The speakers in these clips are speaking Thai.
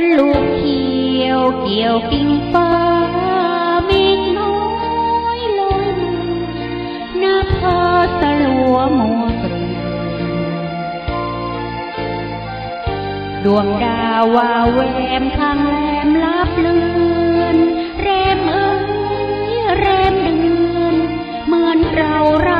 อนลูกเขียวเกี่ยวกิ่งฟ้าเมฆน้อยลอยมาหน้าพาสลัวมัวกลืนดวงดาววาแวมข้างแรมลับเลือนแรมเอ้ยแรมเดือนเหมือนเรารักแรม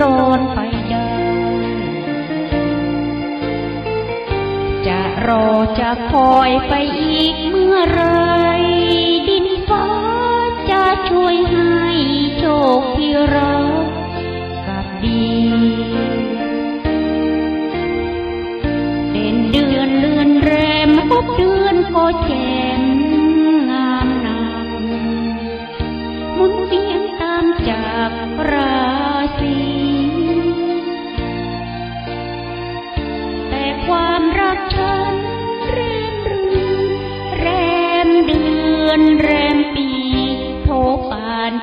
ร้อนไปได้จะรอจะคอยไปอีกเมื่อไร ดินฟ้าจะช่วยให้โชคที่รักกับดีเด่นเดือนเลือนแรมพบเดือนก็แจ่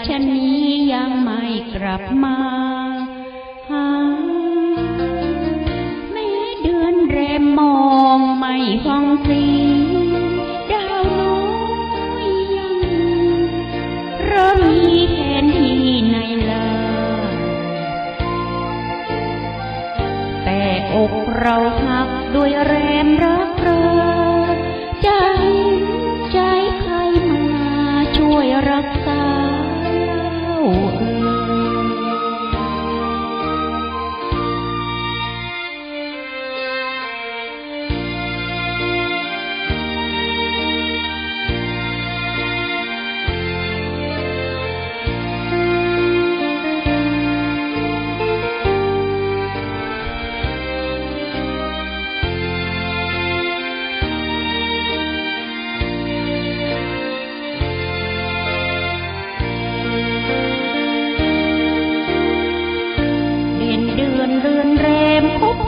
ชนี้ยังไม่กลับมาหาแม้เดือนแรมมองไม่ฟังสีดาวน้อยยังเริ่มมีแผนที่ในลาแต่อกเราหักด้วยแรมรักเราใจใจใครมาช่วยรักษา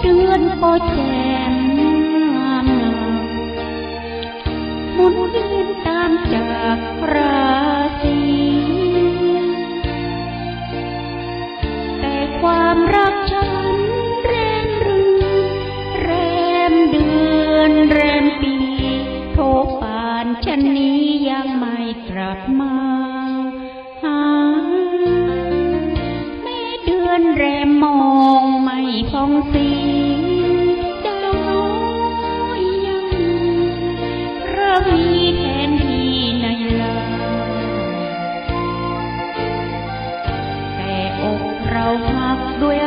เดือนก็แจ่มงามงามหมุนเวียนตามจากราศีแต่ความรักฉันแรมรือนแรมเดือนแรมปีโทป่านฉันนี้ยังไม่กลับมา หาแม่เดือนแร ของสีดาวน้อยยังพระมีแทนที่ในลาแต่อกเราหักด้วย